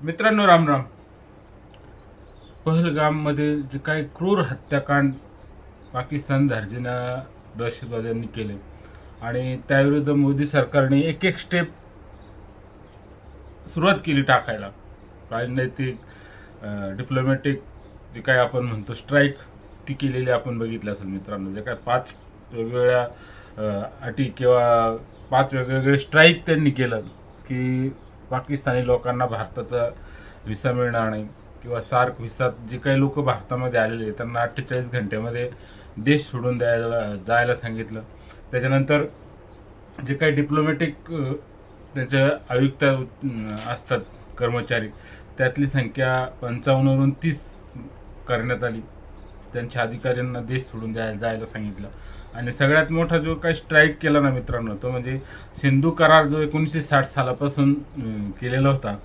मित्रांनो रामराम पहलगाममध्ये जे काही क्रूर हत्याकांड पाकिस्तान धार्जिना दहशतवाद्यांनी केले आणि त्याविरुद्ध मोदी सरकारने एक एक स्टेप सुरुवात केली टाकायला. राजनैतिक डिप्लोमॅटिक जे काही आपण म्हणतो स्ट्राईक ती केलेली आपण बघितली असेल मित्रांनो. जे काय पाच वेगवेगळ्या अटी किंवा पाच वेगवेगळे स्ट्राईक त्यांनी केलं की पाकिस्तानी लोकांना भारताचा व्हिसा मिळणार नाही किंवा सार्क व्हिसात जे काही लोक भारतामध्ये आलेले आहेत, त्यांना अठ्ठेचाळीस घंट्यामध्ये देश सोडून द्यायला जायला सांगितलं. त्याच्यानंतर जे काही डिप्लोमॅटिक त्याच्या आयुक्त असतात कर्मचारी त्यातली संख्या पंचावन्नवरून तीस करण्यात आली. त्यांच्या अधिकाऱ्यांना देश सोडून द्यायला जायला सांगितलं. आणि सगळ्यात मोठा जो काही स्ट्राईक केला ना मित्रांनो तो म्हणजे सिंधू करार जो एकोणीसशे साठ सालापासून केलेला होता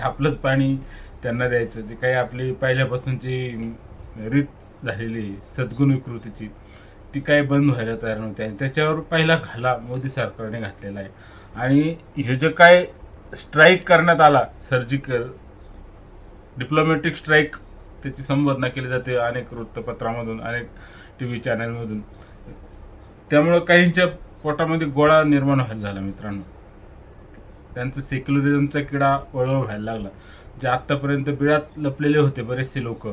आपलंच पाणी त्यांना द्यायचं. जे काही आपली पहिल्यापासूनची रीत झालेली आहे, सद्गुण विकृतीची ती काही बंद व्हायला तयार नव्हती. आणि त्याच्यावर पहिला घाला मोदी सरकारने घातलेला आहे. आणि हे जे काय स्ट्राईक करण्यात आला सर्जिकल डिप्लोमॅटिक स्ट्राईक त्याची संबोधना केली जाते अनेक वृत्तपत्रामधून अनेक टी व्ही चॅनलमधून त्यामुळं काहींच्या पोटामध्ये गोळा निर्माण व्हायला झाला मित्रांनो. त्यांचं सेक्युलरिझमचा किडा वळव व्हायला लागला. जे आत्तापर्यंत बिळात लपलेले होते बरेचसे लोक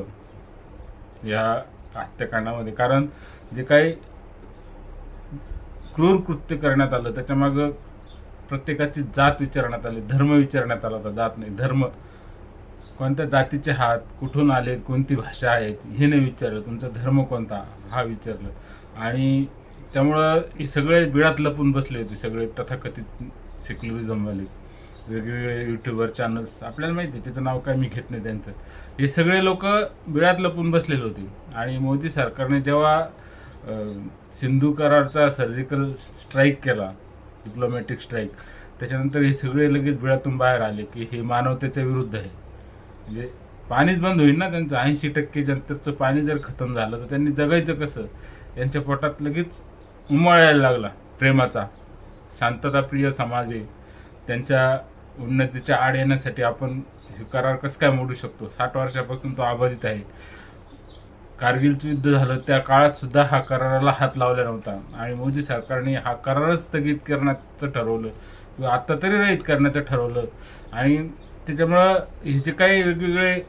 या हत्याकांडामध्ये. कारण जे काही क्रूर कृत्य करण्यात आलं त्याच्यामागं प्रत्येकाची जात विचारण्यात आली धर्म विचारण्यात आला होता. जात नाही धर्म. कोणत्या जातीचे हात कुठून आलेत कोणती भाषा आहेत हे नाही विचारलं. तुमचा धर्म कोणता हा विचारलं. आणि त्यामुळं हे सगळे बिळात लपून बसले होते सगळे तथाकथित सेक्युलरिझमवाले वेगवेगळे यूट्यूबर चॅनल्स आपल्याला माहिती आहे त्याचं नाव काय मी घेत नाही त्यांचं. हे सगळे लोक बिळात लपून बसलेले होते. आणि मोदी सरकारने जेव्हा सिंधू करारचा सर्जिकल स्ट्राईक केला डिप्लोमॅटिक स्ट्राईक त्याच्यानंतर हे सगळे लगेच बिळातून बाहेर आले की हे मानवतेच्या विरुद्ध आहे. म्हणजे पाणीच बंद होईल ना त्यांचं? ऐंशी टक्के जनतेचं पाणी जर खतम झालं तर त्यांनी जगायचं कसं? यांच्या पोटात लगेच उमळायला लागला प्रेमाचा. शांतताप्रिय समाज आहे. त्यांच्या उन्नतीच्या आड येण्यासाठी आपण हे करार कसं काय मोडू शकतो? साठ वर्षापासून तो अबाधित आहे. कारगिलचं युद्ध झालं त्या काळात सुद्धा हा कराराला हात लावला नव्हता. आणि मोदी सरकारने हा करारच स्थगित करण्याचं ठरवलं. किंवा आत्ता तरी रहित करण्याचं ठरवलं. आणि त्याच्यामुळं हे जे काही वेगवेगळे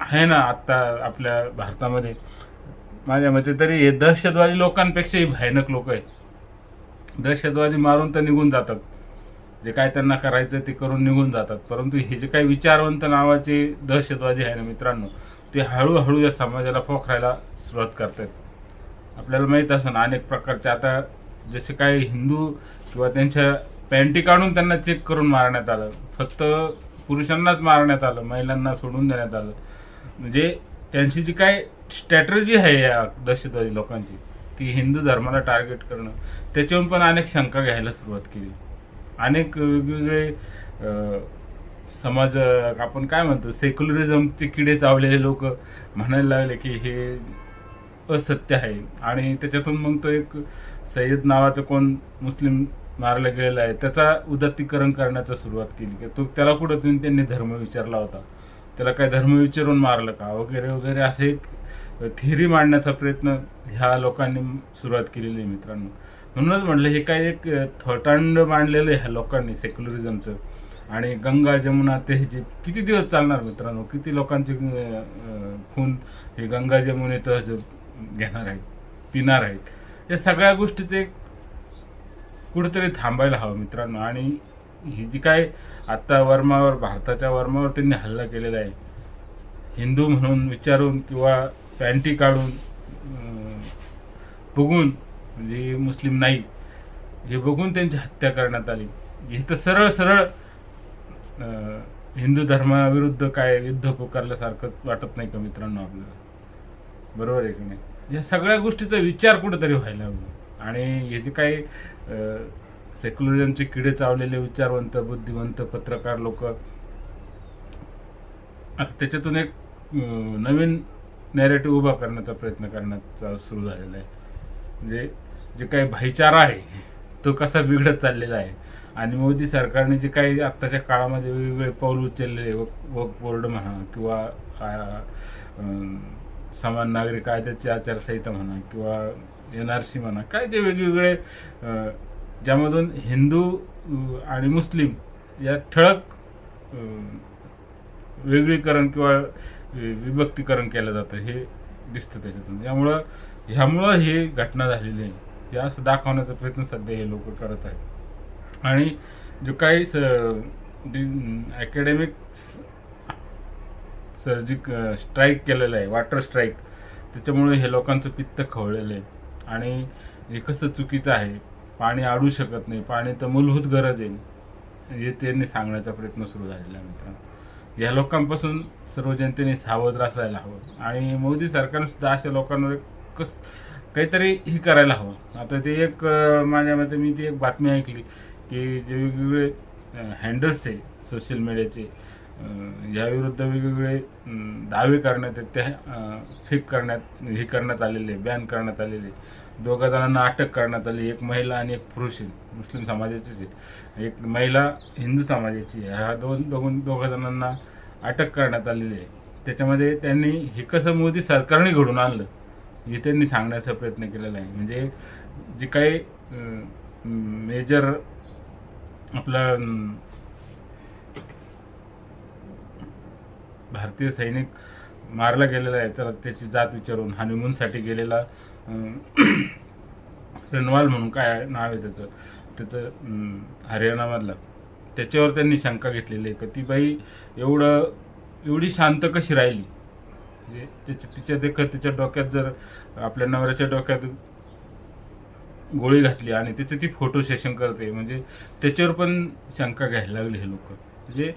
आहे ना आत्ता आपल्या भारतामध्ये माझ्या मते तरी हे दहशतवादी लोकांपेक्षाही भयानक लोक आहेत. दहशतवादी मारून तर निघून जातात. जे काय त्यांना करायचं ते करून निघून जातात. परंतु हे जे काही विचारवंत नावाचे दहशतवादी आहे ना मित्रांनो ते हळूहळू या समाजाला पोखरायला सुरुवात करतात आपल्याला माहीत असं ना अनेक प्रकारचे आता जसे काही हिंदू किंवा त्यांच्या पॅन्टी काढून त्यांना चेक करून मारण्यात आलं. फक्त पुरुषांनाच मारण्यात आलं महिलांना सोडून देण्यात आलं. म्हणजे त्यांची जी काय स्ट्रॅटर्जी आहे या दहशतवादी लोकांची की हिंदू धर्माला टार्गेट करणं. त्याच्यावरून पण अनेक शंका घ्यायला सुरुवात केली. अनेक वेगवेगळे समाज आपण काय म्हणतो सेक्युलरिझमचे किडे चावलेले लोक म्हणायला लागले की हे असत्य आहे. आणि त्याच्यातून मग तो एक सय्यद नावाचा कोण मुस्लिम मारला गेलेला आहे त्याचा उदात्तीकरण करण्याचा सुरुवात केली. की तो त्याला कुठं त्यांनी धर्म विचारला होता. त्याला काय धर्म विचारून मारलं का? वगैरे वगैरे असे एक थिअरी मांडण्याचा प्रयत्न ह्या लोकांनी सुरुवात केलेली आहे मित्रांनो. म्हणूनच म्हटलं हे काय एक थोटांड मांडलेलं आहे ह्या लोकांनी सेक्युलरिझमचं आणि गंगा जमुना ते जे किती दिवस चालणार मित्रांनो? किती लोकांचे खून हे गंगा जमुने तहजीब घेणार आहेत पिणार आहेत? या सगळ्या गोष्टीचे एक कुठेतरी थांबायला हवं मित्रांनो. आणि ही जी काय आत्ता वर्मावर भारताच्या वर्मावर त्यांनी हल्ला केलेला आहे. हिंदू म्हणून विचारून किंवा पॅन्टी काढून बघून म्हणजे मुस्लिम नाही हे बघून त्यांची हत्या करण्यात आली. हे तर सरळ सरळ हिंदू धर्माविरुद्ध काय युद्ध पुकारल्यासारखं वाटत नाही का मित्रांनो आपल्याला? बरोबर आहे की नाही? या सगळ्या गोष्टीचा विचार कुठेतरी व्हायला हवा. आणि हे जे काही सेक्युलरिझमचे किडे चावलेले विचारवंत बुद्धिवंत पत्रकार लोक. आता त्याच्यातून एक नवीन नॅरेटिव्ह उभा करण्याचा प्रयत्न करण्याचा सुरू झालेला आहे. म्हणजे जे काही भाईचारा आहे तो कसा बिघडत चाललेला आहे. आणि मोदी सरकारने जे काही आत्ताच्या काळामध्ये वेगवेगळे पाऊल उचललेले वक बोर्ड म्हणा किंवा समान नागरिक कायद्याची आचारसंहिता म्हणा किंवा एन आर सी म्हणा काय ते वेगवेगळे ज्यामधून हिंदू आणि मुस्लिम या ठळक वेगळीकरण किंवा वि- विभक्तीकरण केलं जातं हे दिसतं त्याच्यातून. त्यामुळं ह्यामुळं ही घटना झालेली आहे. हे असं दाखवण्याचा प्रयत्न सध्या हे लोक करत आहेत. आणि जो काही स अकॅडमिक सर्जिक स्ट्राईक केलेलं आहे वॉटर स्ट्राईक त्याच्यामुळे हे लोकांचं पित्त खवळलेलं आहे. आणि हे कसं चुकीचं आहे पाणी अडू शकत नाही पाणी तर मूलभूत गरज आहे. हे त्यांनी सांगण्याचा प्रयत्न सुरू झालेला आहे मित्रांनो. या लोकांपासून सर्व जनतेने सावध असायला हवं. आणि मोदी सरकारनेसुद्धा अशा लोकांवर कस काहीतरी हे करायला हवं. आता ते एक माझ्या मते मी ती एक बातमी ऐकली की जे वेगवेगळे हँडल्स आहे सोशल मीडियाचे याविरुद्ध वेगवेगळे दावे करण्यात आहेत ते फेक करण्यात हे करण्यात आलेले बॅन करण्यात आलेले. दोघा जणांना अटक करण्यात आली. एक महिला आणि एक पुरुष आहे. मुस्लिम समाजाचीच आहे एक महिला हिंदू समाजाची आहे. ह्या दोन दोघं दोघा जणांना अटक करण्यात आलेली आहे. त्याच्यामध्ये त्यांनी हे कसं मोदी सरकारने घडून आणलं हे त्यांनी सांगण्याचा प्रयत्न केलेला आहे. म्हणजे जे काही मेजर आपलं भारतीय सैनिक मारला गेलेला आहे तर त्याची जात विचारून हनीमूनसाठी गेलेला रनवाल म्हणून काय नाव आहे त्याचं त्याचं हरियाणामधलं. त्याच्यावर त्यांनी शंका घेतलेली आहे. का ती बाई एवढं एवढी शांत कशी राहिली? म्हणजे त्याच्या तिच्या देखत तिच्या डोक्यात जर आपल्या नवऱ्याच्या डोक्यात गोळी घातली आणि त्याचं ती फोटो सेशन करते म्हणजे त्याच्यावर पण शंका घ्यायला लागली हे लोक. म्हणजे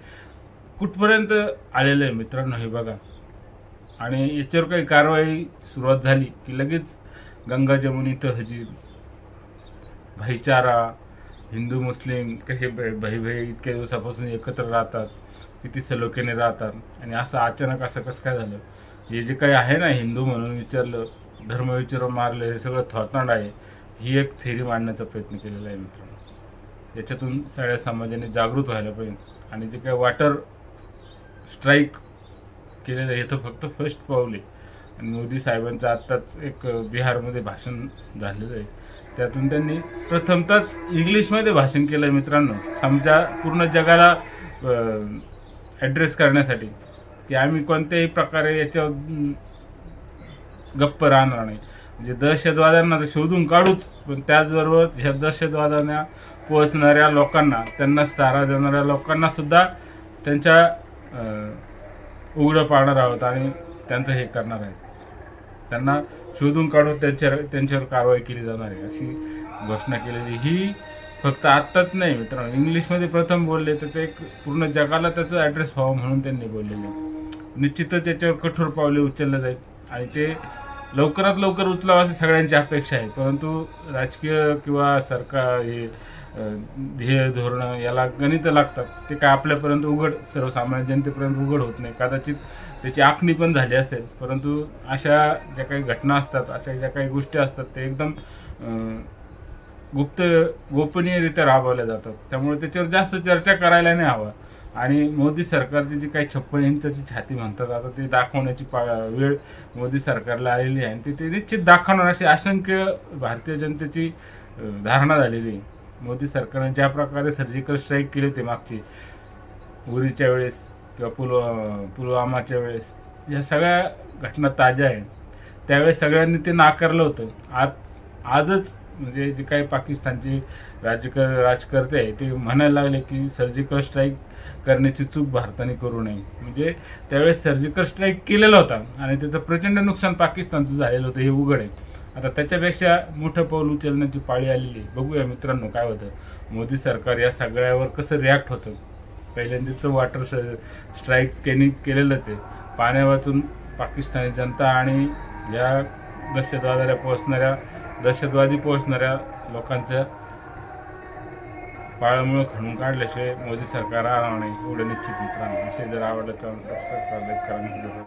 कुठपर्यंत आलेलं आहे मित्रांनो हे बघा. आणि याच्यावर काही कारवाई सुरुवात झाली की लगेच गंगा जमुनी तहजीब भाईचारा हिंदू मुस्लिम कसे भाई भाई इतक्या दिवसापासून एकत्र राहतात किती सलोख्याने राहतात आणि असं अचानक असं कसं काय झालं? हे जे काही आहे ना हिंदू म्हणून विचारलं धर्म विचारून मारलं हे सगळं थॉटनाड आहे ही एक थेरी मांडण्याचा प्रयत्न केलेला आहे मित्रांनो. याच्यातून सगळ्या समाजाने जागृत व्हायला पाहिजे आणि जे काही वॉटर स्ट्राईक केलेलं आहे. हे तर फक्त फर्स्ट पाऊल आहे. आणि मोदी साहेबांचं आत्ताच एक बिहारमध्ये भाषण झालेलं आहे. त्यातून त्यांनी प्रथमतच इंग्लिशमध्ये भाषण केलं आहे मित्रांनो. समजा पूर्ण जगाला ॲड्रेस करण्यासाठी. की आम्ही कोणत्याही प्रकारे याच्यावर गप्प राहणार नाही. म्हणजे दहशतवाद्यांना तर शोधून काढूच. पण त्याचबरोबर ह्या दहशतवाद्यांना पोहोचणाऱ्या लोकांना त्यांना सहारा देणाऱ्या लोकांनासुद्धा त्यांच्या उघडं पाहणार आहोत आणि त्यांचं हे करणार आहे त्यांना शोधून काढून त्यांच्या त्यांच्यावर कारवाई केली जाणार आहे अशी घोषणा केलेली ही फक्त आत्ताच नाही मित्रांनो इंग्लिशमध्ये प्रथम बोलले तर ते एक पूर्ण जगाला त्याचं ॲड्रेस व्हावं म्हणून त्यांनी बोललेले आहे. निश्चितच त्याच्यावर कठोर पावले उचललं जाईल आणि ते लवकरात लवकर उचलावा अशी सगळ्यांची अपेक्षा आहे. परंतु राजकीय किंवा सरकार हे ध्येय धोरणं याला गणितं लागतात. ते काय आपल्यापर्यंत उघड सर्वसामान्य जनतेपर्यंत उघड होत नाही. कदाचित त्याची आखणी पण झाली असेल. परंतु अशा ज्या काही घटना असतात अशा ज्या काही गोष्टी असतात ते एकदम गुप्त गोपनीयरित्या राबवल्या जातात. त्यामुळे त्याच्यावर जास्त चर्चा करायला नाही हवा. आणि मोदी सरकारची जी काही छप्पन इंचाची छाती म्हणतात आता ते दाखवण्याची पा वेळ मोदी सरकारला आलेली आहे. आणि ते ते निश्चित दाखवणार अशी असंख्य भारतीय जनतेची धारणा झालेली आहे. मोदी सरकारने ज्या प्रकारे सर्जिकल स्ट्राईक केले होते मागची उरीच्या वेळेस किंवा पुलवा पुलवामाच्या वेळेस या सगळ्या घटना ताज्या आहेत. त्यावेळेस सगळ्यांनी ते नाकारलं होतं. आज आजच म्हणजे जे काही पाकिस्तानचे राजकर राजकर्ते आहे ते म्हणायला लागले की सर्जिकल स्ट्राईक करण्याची चूक भारताने करू नये. म्हणजे त्यावेळेस सर्जिकल स्ट्राईक केलेला होता आणि त्याचं प्रचंड नुकसान पाकिस्तानचं झालेलं होतं हे उघड आहे. आता त्याच्यापेक्षा मोठं पाऊल उचलण्याची पाळी आलेली आहे. बघूया मित्रांनो काय होतं. मोदी सरकार या सगळ्यावर कसं रिॲक्ट होतं. पहिल्यांदाच वॉटर स्ट्राईक त्यांनी केलेलंच आहे. पाण्यावाचून पाकिस्तानी जनता आणि या दहशतवादाला पोहोचणाऱ्या दहशतवादी पोहोचणाऱ्या लोकांच्या पाळमुळं खणून काढल्याशिवाय मोदी सरकार राहणार नाही. एवढं निश्चित मित्रांनो. विषय जर आवडला तर सबस्क्राईब करा लाईक करा